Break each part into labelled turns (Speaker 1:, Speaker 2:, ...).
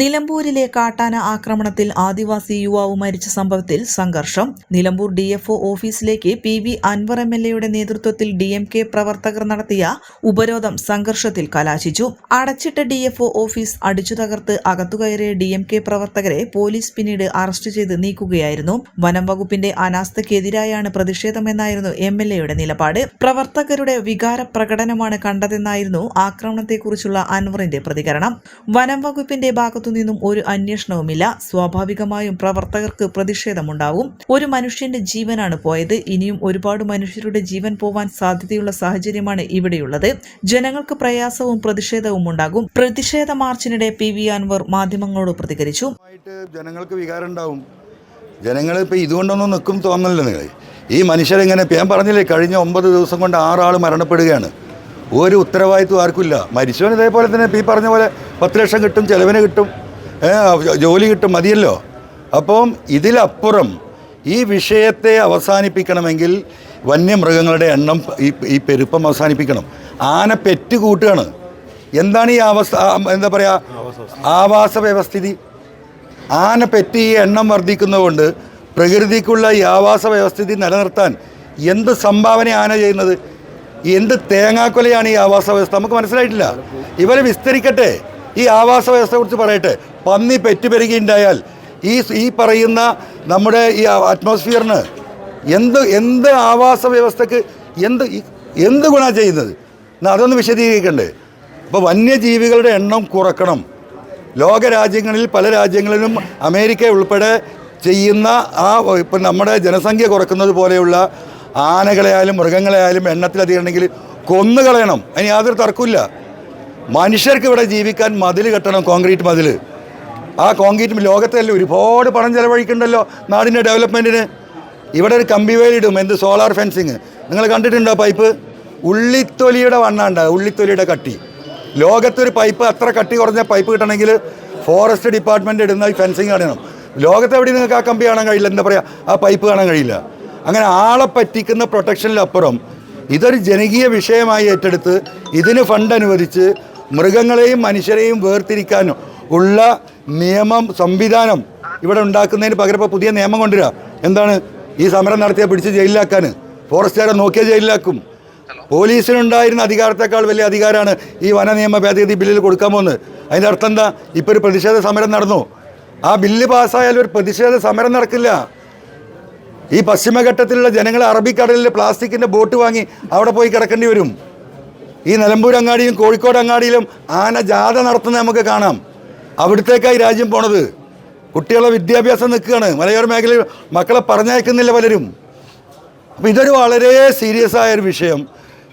Speaker 1: നിലമ്പൂരിലെ കാട്ടാന ആക്രമണത്തിൽ ആദിവാസി യുവാവ് മരിച്ച സംഭവത്തിൽ സംഘർഷം. നിലമ്പൂർ ഡി എഫ് ഓഫീസിലേക്ക് P V Anvar M L എയുടെ നേതൃത്വത്തിൽ ഡി എം കെ പ്രവർത്തകർ നടത്തിയ ഉപരോധം സംഘർഷത്തിൽ കലാശിച്ചു. അടച്ചിട്ട ഡി എഫ് ഓഫീസ് അടിച്ചു തകർത്ത് അകത്തുകയറിയ ഡി എം കെ പ്രവർത്തകരെ പോലീസ് പിന്നീട് അറസ്റ്റ് ചെയ്ത് നീക്കുകയായിരുന്നു. വനം വകുപ്പിന്റെ അനാസ്ഥയ്ക്കെതിരായാണ് പ്രതിഷേധമെന്നായിരുന്നു എം എൽ എയുടെ നിലപാട്. പ്രവർത്തകരുടെ വികാര പ്രകടനമാണ് കണ്ടതെന്നായിരുന്നു ആക്രമണത്തെക്കുറിച്ചുള്ള അൻവറിന്റെ പ്രതികരണം. വനം വകുപ്പിന്റെ ഭാഗത്തുനിന്നും ഒരു അന്വേഷണവുമില്ല. സ്വാഭാവികമായും പ്രവർത്തകർക്ക് പ്രതിഷേധമുണ്ടാവും. ഒരു മനുഷ്യന്റെ ജീവനാണ് പോയത്. ഇനിയും ഒരുപാട് മനുഷ്യരുടെ ജീവൻ പോവാൻ സാധ്യതയുള്ള സാഹചര്യമാണ് ഇവിടെയുള്ളത്. ജനങ്ങൾക്ക് പ്രയാസവും പ്രതിഷേധവും ഉണ്ടാകും. പ്രതിഷേധ മാർച്ചിനിടെ പി വി അൻവർ മാധ്യമങ്ങളോട് പ്രതികരിച്ചു.
Speaker 2: ജനങ്ങൾക്ക് വികാരം ഉണ്ടാവും. ജനങ്ങൾ ഇപ്പോൾ ഇതുകൊണ്ടൊന്നും നിൽക്കും തോന്നലില്ല നിങ്ങൾ ഈ മനുഷ്യരെങ്ങനെ ഇപ്പം ഞാൻ പറഞ്ഞില്ലേ കഴിഞ്ഞ ഒമ്പത് ദിവസം കൊണ്ട് ആറാൾ മരണപ്പെടുകയാണ്. ഒരു ഉത്തരവാദിത്വം ആർക്കുമില്ല. മരിച്ചവൻ ഇതേപോലെ തന്നെ ഈ പറഞ്ഞ പോലെ പത്ത് ലക്ഷം കിട്ടും ചിലവിന് കിട്ടും ജോലി കിട്ടും മതിയല്ലോ. അപ്പം ഇതിലപ്പുറം ഈ വിഷയത്തെ അവസാനിപ്പിക്കണമെങ്കിൽ വന്യമൃഗങ്ങളുടെ എണ്ണം ഈ ഈ പെരുപ്പം അവസാനിപ്പിക്കണം. ആന പെറ്റ് കൂട്ടുകയാണ് എന്താണ് ഈ അവസ്ഥ എന്താ പറയുക ആവാസ വ്യവസ്ഥിതി? ആന പെറ്റ് ഈ എണ്ണം വർദ്ധിക്കുന്നതുകൊണ്ട് പ്രകൃതിക്കുള്ള ഈ ആവാസ വ്യവസ്ഥിതി നിലനിർത്താൻ എന്ത് സംഭാവന ആന ചെയ്യുന്നത്? എന്ത് തേങ്ങാക്കൊലയാണ് ഈ ആവാസ വ്യവസ്ഥ? നമുക്ക് മനസ്സിലായിട്ടില്ല. ഇവരെ വിസ്തരിക്കട്ടെ. ഈ ആവാസ വ്യവസ്ഥയെക്കുറിച്ച് പറയട്ടെ. പന്നി പെറ്റുപെരുകയുണ്ടായാൽ ഈ ഈ പറയുന്ന നമ്മുടെ ഈ അറ്റ്മോസ്ഫിയറിന് എന്ത് എന്ത് ആവാസ വ്യവസ്ഥക്ക് എന്ത് എന്ത് ഗുണ ചെയ്യുന്നത്? അതൊന്ന് വിശദീകരിക്കണ്ടേ. അപ്പോൾ വന്യജീവികളുടെ എണ്ണം കുറക്കണം. ലോകരാജ്യങ്ങളിൽ പല രാജ്യങ്ങളിലും അമേരിക്ക ഉൾപ്പെടെ ചെയ്യുന്ന ആ ഇപ്പം നമ്മുടെ ജനസംഖ്യ കുറക്കുന്നത് പോലെയുള്ള ആനകളെയായാലും മൃഗങ്ങളെയായാലും എണ്ണത്തിലധികമുണ്ടെങ്കിൽ കൊന്നുകളയണം. അതിന് യാതൊരു തർക്കമില്ല മനുഷ്യർക്ക് ഇവിടെ ജീവിക്കാൻ മതിൽ കെട്ടണം കോൺക്രീറ്റ് മതിൽ ആ കോൺക്രീറ്റ് ലോകത്തെല്ലാം ഒരുപാട് പണം ചെലവഴിക്കണ്ടല്ലോ നാടിന്റെ ഡെവലപ്മെന്റിന് ഇവിടെ ഒരു കമ്പി വേലിടും എന്ത് സോളാർ ഫെൻസിങ്. നിങ്ങൾ കണ്ടിട്ടുണ്ടോ പൈപ്പ്? ഉള്ളിത്തൊലിയുടെ വണ്ണാണ്ട ഉള്ളിത്തൊലിയുടെ കട്ടി. ലോകത്തൊരു പൈപ്പ് അത്ര കട്ടി കുറഞ്ഞ പൈപ്പ് കിട്ടണമെങ്കിൽ ഫോറസ്റ്റ് ഡിപ്പാർട്ട്മെന്റ് ഇടുന്ന ഫെൻസിങ് കാണണം. ലോകത്തെവിടെ നിങ്ങൾക്ക് ആ കമ്പി കാണാൻ കഴിയില്ല. എന്താ പറയുക ആ പൈപ്പ് കാണാൻ കഴിയില്ല. അങ്ങനെ ആളെ പറ്റിക്കുന്ന പ്രൊട്ടക്ഷനിലപ്പുറം ഇതൊരു ജനകീയ വിഷയമായി ഏറ്റെടുത്ത് ഇതിന് ഫണ്ട് അനുവദിച്ച് മൃഗങ്ങളെയും മനുഷ്യരെയും വേർതിരിക്കാനും ഉള്ള നിയമം സംവിധാനം ഇവിടെ ഉണ്ടാക്കുന്നതിന് പകരം ഇപ്പോൾ പുതിയ നിയമം കൊണ്ടുവരിക. എന്താണ്? ഈ സമരം നടത്തിയ പിടിച്ച് ജയിലിലാക്കാൻ ഫോറസ്റ്റുകാരെ നോക്കിയ ജയിലിലാക്കും. പോലീസിനുണ്ടായിരുന്ന അധികാരത്തെക്കാൾ വലിയ അധികാരമാണ് ഈ വന നിയമ ഭേദഗതി ബില്ലിൽ കൊടുക്കാൻ പോകുന്നത്. അതിന്റെ അർത്ഥം എന്താ? ഇപ്പോൾ ഒരു പ്രതിഷേധ സമരം നടന്നു. ആ ബില്ല് പാസ്സായാലും ഒരു പ്രതിഷേധ സമരം നടക്കില്ല. ഈ പശ്ചിമഘട്ടത്തിലുള്ള ജനങ്ങൾ അറബിക്കടലിൽ പ്ലാസ്റ്റിക്കിന്റെ ബോട്ട് വാങ്ങി അവിടെ പോയി കിടക്കേണ്ടി വരും. ഈ നിലമ്പൂർ അങ്ങാടിയും കോഴിക്കോട് അങ്ങാടിയിലും ആന ജാഥ നടത്തുന്ന നമുക്ക് കാണാം. അവിടത്തേക്കായി രാജ്യം പോണത്. കുട്ടികളുടെ വിദ്യാഭ്യാസം നിൽക്കുകയാണ്. മലയോര മേഖലയിൽ മക്കളെ പറഞ്ഞയക്കുന്നില്ല പലരും. അപ്പോൾ ഇതൊരു വളരെ സീരിയസ് ആയൊരു വിഷയം.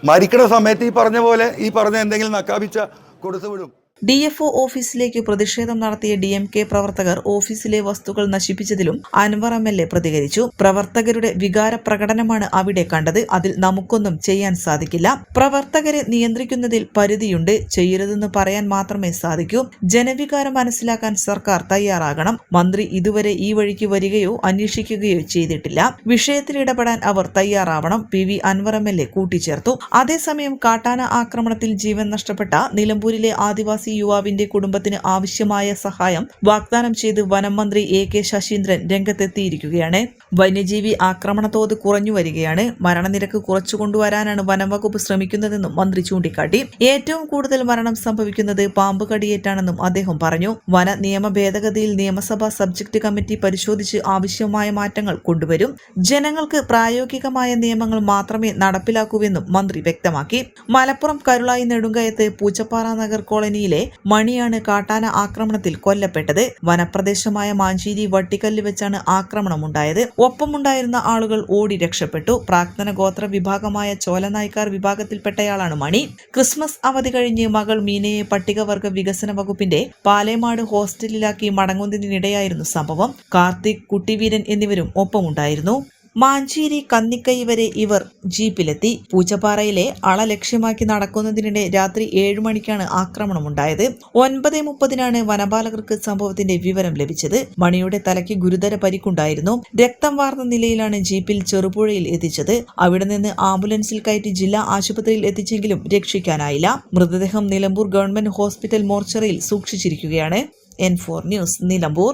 Speaker 2: മരിക്കുന്ന സമയത്ത് ഈ പറഞ്ഞ പോലെ ഈ പറഞ്ഞ എന്തെങ്കിലും നക്കാപിച്ച കൊടുത്തു വിടും
Speaker 1: ഡി എഫ് ഒ ഓഫീസിലേക്ക് പ്രതിഷേധം നടത്തിയ ഡി എം കെ പ്രവർത്തകർ ഓഫീസിലെ വസ്തുക്കൾ നശിപ്പിച്ചതിലും അൻവർ എം എൽ എ പ്രതികരിച്ചു. പ്രവർത്തകരുടെ വികാര പ്രകടനമാണ് അവിടെ കണ്ടത്. അതിൽ നമുക്കൊന്നും ചെയ്യാൻ സാധിക്കില്ല. പ്രവർത്തകരെ നിയന്ത്രിക്കുന്നതിൽ പരിധിയുണ്ട്. ചെയ്യരുതെന്ന് പറയാൻ മാത്രമേ സാധിക്കൂ. ജനവികാരം മനസ്സിലാക്കാൻ സർക്കാർ തയ്യാറാകണം. മന്ത്രി ഇതുവരെ ഈ വഴിക്ക് വരികയോ അന്വേഷിക്കുകയോ ചെയ്തിട്ടില്ല. വിഷയത്തിൽ ഇടപെടാൻ അവർ തയ്യാറാവണം. P V Anvar M L A കൂട്ടിച്ചേർത്തു. അതേസമയം കാട്ടാന ആക്രമണത്തിൽ ജീവൻ നഷ്ടപ്പെട്ട നിലമ്പൂരിലെ ആദിവാസി ആദിവാസി യുവാവിന്റെ കുടുംബത്തിന് ആവശ്യമായ സഹായം വാഗ്ദാനം ചെയ്ത് വനം മന്ത്രി എ കെ ശശീന്ദ്രൻ രംഗത്തെത്തിയിരിക്കുകയാണ്. വന്യജീവി ആക്രമണ തോത് കുറഞ്ഞു വരികയാണ്. മരണനിരക്ക് കുറച്ചുകൊണ്ടുവരാനാണ് വനംവകുപ്പ് ശ്രമിക്കുന്നതെന്നും മന്ത്രി ചൂണ്ടിക്കാട്ടി. ഏറ്റവും കൂടുതൽ മരണം സംഭവിക്കുന്നത് പാമ്പ് കടിയേറ്റാണെന്നും അദ്ദേഹം പറഞ്ഞു. വന നിയമ ഭേദഗതിയിൽ നിയമസഭാ സബ്ജക്ട് കമ്മിറ്റി പരിശോധിച്ച് ആവശ്യമായ മാറ്റങ്ങൾ കൊണ്ടുവരും. ജനങ്ങൾക്ക് പ്രായോഗികമായ നിയമങ്ങൾ മാത്രമേ നടപ്പിലാക്കൂവെന്നും മന്ത്രി വ്യക്തമാക്കി. മലപ്പുറം കരുളായി നെടുങ്കയത്ത് പൂച്ചപ്പാറ നഗർ കോളനിയിലെ മണിയാണ് കാട്ടാന ആക്രമണത്തിൽ കൊല്ലപ്പെട്ടത്. വനപ്രദേശമായ മാഞ്ചേരി വട്ടിക്കല്ല് വെച്ചാണ് ആക്രമണമുണ്ടായത്. ഒപ്പമുണ്ടായിരുന്ന ആളുകൾ ഓടി രക്ഷപ്പെട്ടു. പ്രാക്തന ഗോത്ര വിഭാഗമായ ചോലനായ്ക്കാർ വിഭാഗത്തിൽപ്പെട്ടയാളാണ് മണി. ക്രിസ്മസ് അവധി കഴിഞ്ഞ് മകൾ മീനയെ പട്ടികവർഗ വികസന വകുപ്പിന്റെ പാലേമാട് ഹോസ്റ്റലിലാക്കി മടങ്ങുന്നതിനിടെയായിരുന്നു സംഭവം. കാർത്തിക് കുട്ടിവീരൻ എന്നിവരും ഒപ്പമുണ്ടായിരുന്നു. മാഞ്ചേരി കന്നിക്കൈ വരെ ഇവർ ജീപ്പിലെത്തി. പൂച്ചപ്പാറയിലെ അള ലക്ഷ്യമാക്കി നടക്കുന്നതിനിടെ രാത്രി ഏഴു മണിക്കാണ് ആക്രമണമുണ്ടായത്. ഒൻപത് മുപ്പതിനാണ് വനപാലകർക്ക് സംഭവത്തിന്റെ വിവരം ലഭിച്ചത്. മണിയുടെ തലയ്ക്ക് ഗുരുതര പരിക്കുണ്ടായിരുന്നു. രക്തം വാർന്ന നിലയിലാണ് ജീപ്പിൽ ചെറുപുഴയിൽ എത്തിച്ചത്. അവിടെ നിന്ന് ആംബുലൻസിൽ കയറ്റി ജില്ലാ ആശുപത്രിയിൽ എത്തിച്ചെങ്കിലും രക്ഷിക്കാനായില്ല. മൃതദേഹം നിലമ്പൂർ ഗവൺമെന്റ് ഹോസ്പിറ്റൽ മോർച്ചറിയിൽ സൂക്ഷിച്ചിരിക്കുകയാണ്. N four news Nilambur.